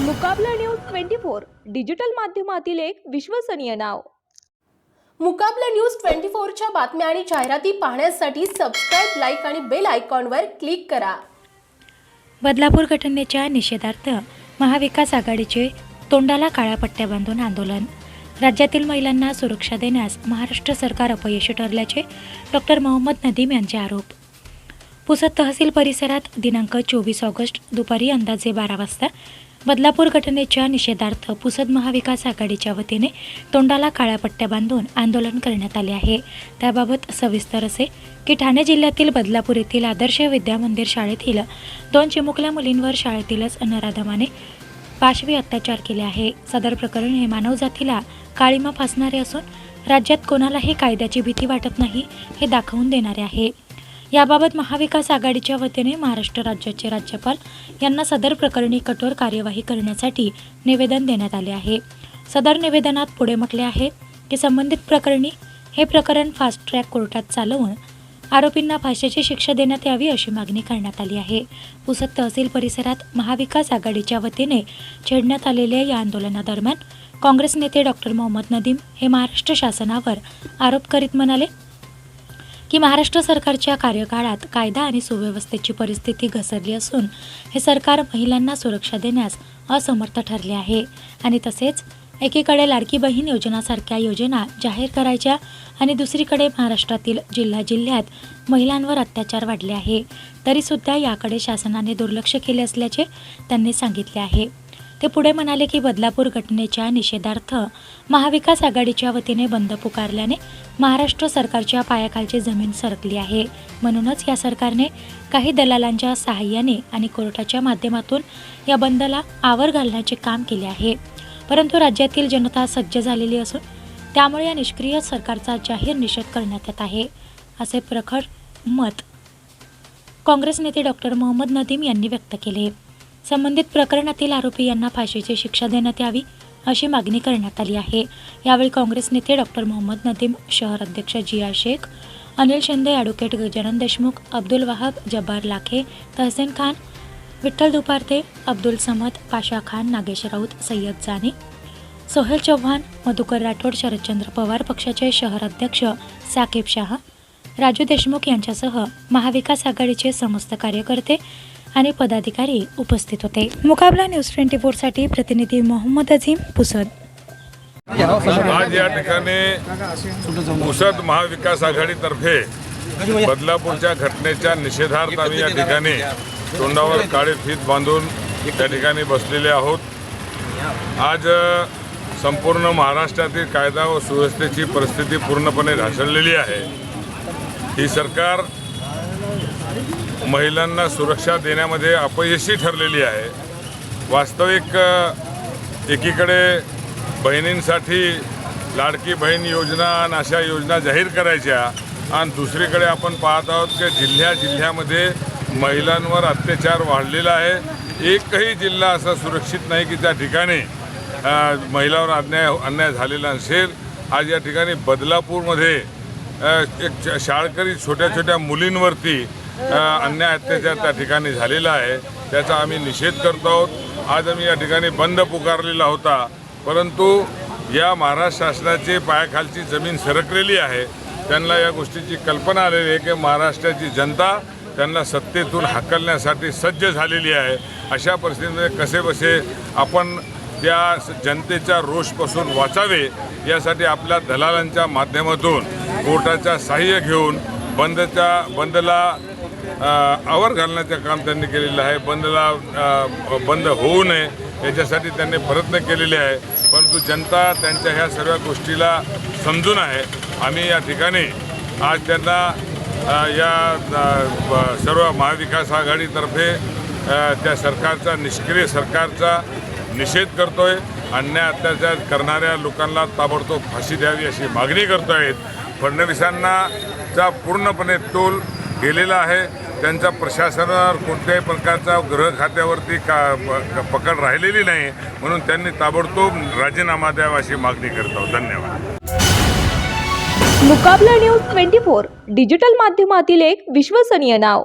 मुकाबला news twenty four digital माध्यमातील एक विश्वसनीय नाव. मुकाबला न्यूज ट्वेंटी फोरच्या बातम्या आणि जाहिराती पाहण्यासाठी सबस्क्राईब लाईक आणि बेल आयकॉनवर क्लिक करा. बदलापूर घटनेच्या निषेधार्थ महाविकास आघाडीचे तोंडाला काळ्या पट्ट्या बांधून आंदोलन. राज्यातील महिलांना सुरक्षा देण्यास महाराष्ट्र सरकार अपयशी ठरल्याचे डॉक्टर मोहम्मद नदीम यांचे आरोप. पुसद तहसील परिसरात दिनांक चोवीस ऑगस्ट दुपारी अंदाजे बारा वाजता बदलापूर घटनेच्या निषेधार्थ पुसद महाविकास आघाडीच्या वतीने तोंडाला काळ्या पट्ट्या बांधून आंदोलन करण्यात आले आहे. त्याबाबत सविस्तर असे की ठाणे जिल्ह्यातील बदलापूर येथील आदर्श विद्या मंदिर शाळेतील दोन चिमुकल्या मुलींवर शाळेतीलच अनराधमाने पाशवी अत्याचार केले आहे. सदर प्रकरण हे मानवजातीला काळीमा फासणारे असून राज्यात कोणालाही कायद्याची भीती वाटत नाही हे दाखवून देणारे आहे. याबाबत महाविकास आघाडीच्या वतीने महाराष्ट्र राज्याचे राज्यपाल यांना सदर प्रकरणी कठोर कार्यवाही करण्यासाठी निवेदन देण्यात आले आहे. सदर निवेदनात पुढे म्हटले आहे की संबंधित प्रकरणी हे प्रकरण फास्ट ट्रॅक कोर्टात चालवून आरोपींना फाशीची शिक्षा देण्यात यावी अशी मागणी करण्यात आली आहे. पुसद तहसील परिसरात महाविकास आघाडीच्या वतीने छेडण्यात आलेल्या या आंदोलनादरम्यान काँग्रेस नेते डॉक्टर मोहम्मद नदीम हे महाराष्ट्र शासनावर आरोप करीत म्हणाले की महाराष्ट्र सरकारच्या कार्यकाळात कायदा आणि सुव्यवस्थेची परिस्थिती घसरली असून हे सरकार महिलांना सुरक्षा देण्यास असमर्थ ठरले आहे. आणि तसेच एकीकडे लाडकी बहीण योजनासारख्या योजना जाहीर करायच्या आणि दुसरीकडे महाराष्ट्रातील जिल्हा जिल्ह्यात महिलांवर अत्याचार वाढले आहे. तरीसुद्धा याकडे शासनाने दुर्लक्ष केले असल्याचे त्यांनी सांगितले आहे. ते पुढे म्हणाले की बदलापूर घटनेच्या निषेधार्थ महाविकास आघाडीच्या वतीने बंद पुकारल्याने महाराष्ट्र सरकारच्या पायाखालची जमीन सरकली आहे. म्हणूनच या सरकारने काही दलालांच्या सहाय्याने आणि कोर्टाच्या माध्यमातून या बंदला आवर घालण्याचे काम केले आहे. परंतु राज्यातील जनता सज्ज झालेली असून त्यामुळे या निष्क्रिय सरकारचा जाहीर निषेध करण्यात येत आहे. असे प्रखर मत काँग्रेस नेते डॉक्टर मोहम्मद नदीम यांनी व्यक्त केले. संबंधित प्रकरणातील आरोपी यांना फाशीची शिक्षा देण्यात यावी अशी मागणी करण्यात आली आहे. यावेळी काँग्रेस नेते डॉक्टर मोहम्मद नदीम शहर अध्यक्ष जिया शेख अनिल शिंदे ॲडव्होकेट गजानन देशमुख अब्दुल वाहब जब्बार लाखे तहसीन खान विठ्ठल दुपारते अब्दुल समद पाशा खान नागेश राऊत सय्यद जाने सोहेल चव्हाण मधुकर राठोड शरदचंद्र पवार पक्षाचे शहर अध्यक्ष साकेब शाह राजू देशमुख यांच्यासह महाविकास आघाडीचे समस्त कार्यकर्ते आणि पदाधिकारी उपस्थित होते. मुकाबला न्यूज ट्वेंटी फोरसाठी प्रतिनिधी मोहम्मद अझीम पुसद. आज या ठिकाणी पुसद महाविकास आघाडीतर्फे बदलापूरच्या घटनेच्या निषेधार्थ आम्ही या ठिकाणी तोंडावर काळे फीत बांधून त्या ठिकाणी बसलेले आहोत. आज संपूर्ण महाराष्ट्रातील कायदा व सुव्यवस्थेची परिस्थिती पूर्णपणे ढासळलेली आहे. ही सरकार महिलांना सुरक्षा देण्यामध्ये अपयशी ठरलेली आहे. वास्तविक एकीकडे बहिणींसाठी लाडकी बहीण योजना आणि अशा योजना जाहीर करायच्या आणि दुसरीकडे आपण पाहत आहोत की जिल्ह्या जिल्ह्यामध्ये महिलांवर अत्याचार वाढलेला आहे. एकही जिल्हा असा सुरक्षित नाही की त्या ठिकाणी महिलांवर अन्याय अन्याय झालेला नसेल. आज या ठिकाणी बदलापूरमध्ये एक शाळकरी छोट्या छोट्या मुलींवरती अन्याय अत्याचार त्या ठिकाणी झालेला आहे त्याचा आम्ही निषेध करतो आहोत. आज आम्ही या ठिकाणी बंद पुकारलेला होता परंतु या महाराष्ट्र शासनाची पायाखालची जमीन सरकलेली आहे. त्यांना या गोष्टीची कल्पना आलेली आहे की महाराष्ट्राची जनता त्यांना सत्तेतून हाकलण्यासाठी सज्ज झालेली आहे. अशा परिस्थितीमध्ये कसेबसे आपण त्या जनतेच्या रोषपासून वाचावे यासाठी आपल्या दलालांच्या माध्यमातून कोर्टाच्या सहाय्य घेऊन बंदच्या बंदला आवर घालण्याचं काम त्यांनी केलेलं आहे. बंदला बंद होऊ नये याच्यासाठी त्यांनी प्रयत्न केलेले आहे. परंतु जनता त्यांच्या ह्या सर्व गोष्टीला समजून आहे. आम्ही या ठिकाणी आज त्यांना या सर्व महाविकास आघाडीतर्फे त्या सरकारचा निष्क्रिय सरकारचा निषेध करतो आहे अन्याय अत्याचार करणाऱ्या लोकांना ताबडतोब फाशी द्यावी अशी मागणी करतोय. फडणवीसांना चा पूर्णपणे तोल गेलेला आहे. त्यांचा प्रशासनावर कोणत्याही प्रकारचा गृह खात्यावरती का पकड राहिलेली नाही. म्हणून त्यांनी ताबडतोब राजीनामा द्यावा अशी मागणी करत आहोत. धन्यवाद. Muqabla news twenty four digital माध्यमातील एक विश्वसनीय नाव.